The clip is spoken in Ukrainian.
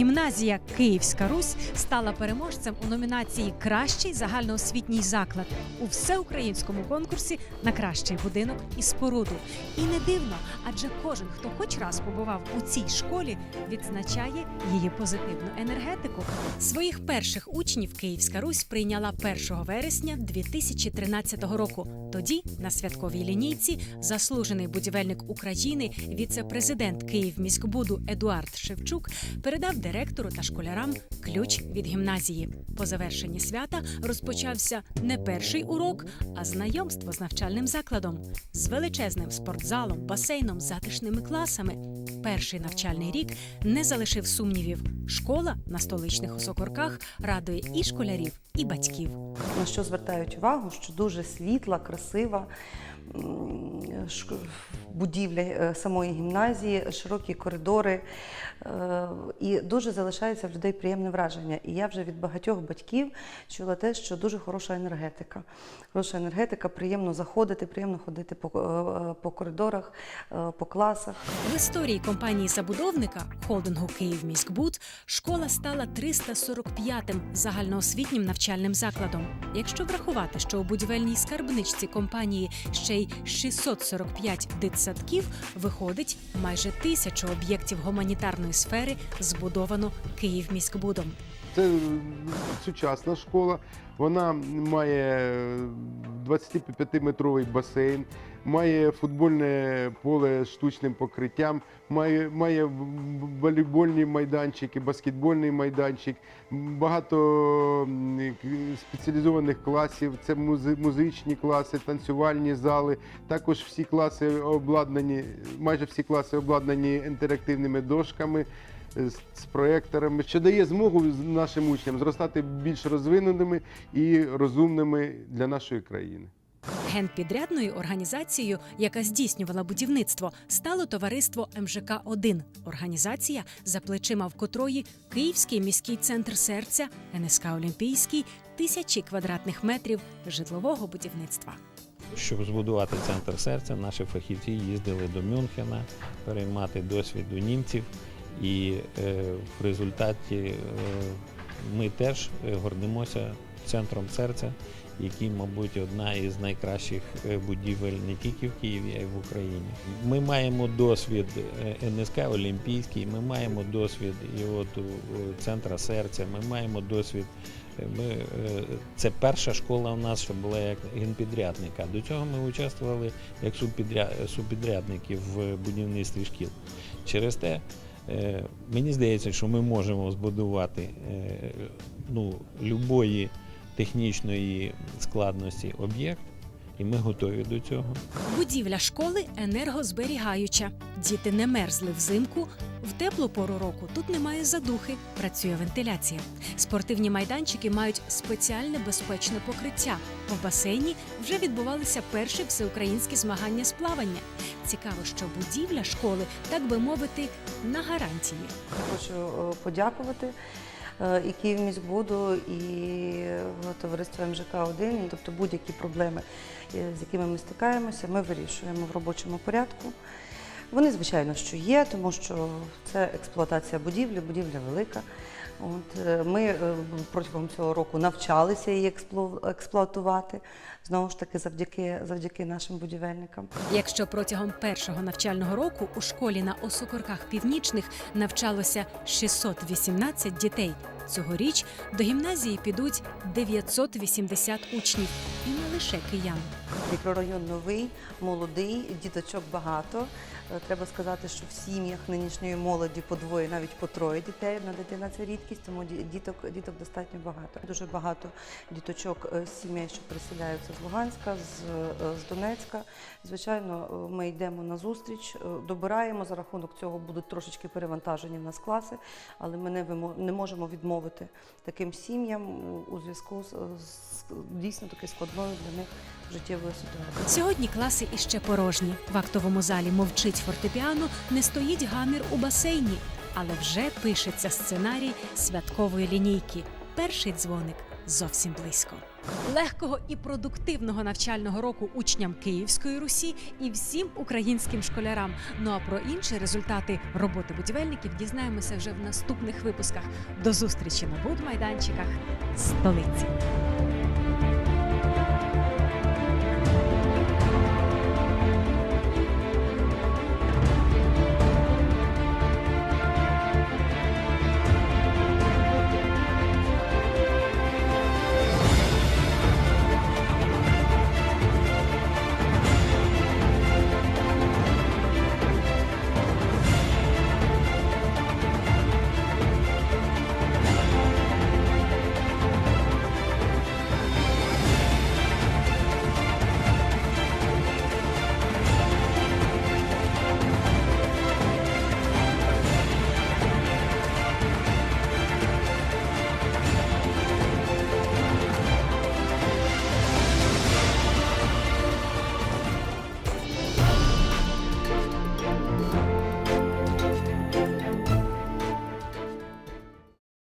Гімназія Київська Русь стала переможцем у номінації Кращий загальноосвітній заклад у всеукраїнському конкурсі на кращий будинок і споруду. І не дивно, адже кожен, хто хоч раз побував у цій школі, відзначає її позитивну енергетику. Своїх перших учнів Київська Русь прийняла 1 вересня 2013 року. Тоді на святковій лінійці заслужений будівельник України, віце-президент Київміськбуду Едуард Шевчук передав директору та школярам ключ від гімназії. По завершенні свята розпочався не перший урок, а знайомство з навчальним закладом з величезним спортзалом, басейном, затишними класами. Перший навчальний рік не залишив сумнівів. Школа на столичних осокорках радує і школярів, і батьків. На що звертають увагу, що дуже світла, красива будівля е, самої гімназії, широкі коридори, е, і дуже залишається в людей приємне враження. І я вже від багатьох батьків чула те, що дуже хороша енергетика. Хороша енергетика, приємно заходити, приємно ходити по, е, по коридорах, по класах. В історії компанії забудовника холдингу Київміськбуд школа стала 345-м загальноосвітнім навчальним закладом. Якщо врахувати, що у будівельній скарбничці компанії ще й 645 дитсадків, виходить майже тисячу об'єктів гуманітарної сфери збудовано Київміськбудом. Це сучасна школа. Вона має 25-метровий басейн, має футбольне поле з штучним покриттям, має, має волейбольні майданчики, баскетбольний майданчик, багато спеціалізованих класів. Це музичні класи, танцювальні зали. Також всі класи обладнані, майже всі класи обладнані інтерактивними дошками з, з проекторами, що дає змогу нашим учням зростати більш розвиненими і розумними для нашої країни. Генпідрядною організацією, яка здійснювала будівництво, стало товариство МЖК 1 організація, за плечима в котрої Київський міський центр серця, НСК Олімпійський, тисячі квадратних метрів житлового будівництва. Щоб збудувати центр серця, наші фахівці їздили до Мюнхена переймати досвід у німців, і е, в результаті е, ми теж е, гордимося центром серця, який, мабуть, одна із найкращих будівель не тільки в Києві, а й в Україні. Ми маємо досвід НСК Олімпійський, ми маємо досвід і от у, центра серця, ми маємо досвід ми, це перша школа у нас, що була як генпідрядника. До цього ми участвували як субпідря- субпідрядники в будівництві шкіл. Через те мені здається, що ми можемо збудувати е, ну, любої технічної складності об'єкт, і ми готові до цього. Будівля школи енергозберігаюча. Діти не мерзли взимку. В теплу пору року тут немає задухи, працює вентиляція. Спортивні майданчики мають спеціальне безпечне покриття. В басейні вже відбувалися перші всеукраїнські змагання з плавання. Цікаво, що будівля школи, так би мовити, на гарантії. Хочу е, подякувати е, і Київміськбуду, і е, товариству МЖК-1. Тобто будь-які проблеми, з якими ми стикаємося, ми вирішуємо в робочому порядку. Вони, звичайно, що є, тому що це експлуатація будівлі, будівля велика. От, е, ми е, протягом цього року навчалися її експлуатувати, знову ж таки, завдяки, завдяки нашим будівельникам. Якщо протягом першого навчального року у школі на Осокорках Північних навчалося 618 дітей, цьогоріч до гімназії підуть 980 учнів і не лише киян. Мікрорайон новий, молодий, діточок багато. Е, Треба сказати, що в сім'ях нинішньої молоді по двоє, навіть по троє дітей. Одна дитина це рідкість, тому ді- діток, діток достатньо багато. Дуже багато діточок е, з сімей, що з Луганська, з, е, з Донецька. Звичайно, е, ми йдемо на зустріч, е, добираємо. За рахунок цього будуть трошечки перевантажені в нас класи, але ми не, не можемо відмовити таким сім'ям у зв'язку з, з дійсно таки складною для них життєвою ситуацією. Сьогодні класи іще порожні. В актовому залі мовчить фортепіано, не стоїть гамір у басейні, але вже пишеться сценарій святкової лінійки. Перший дзвоник зовсім близько. Легкого і продуктивного навчального року учням Київської Русі і всім українським школярам. Ну а про інші результати роботи будівельників дізнаємося вже в наступних випусках. До зустрічі на будмайданчиках столиці.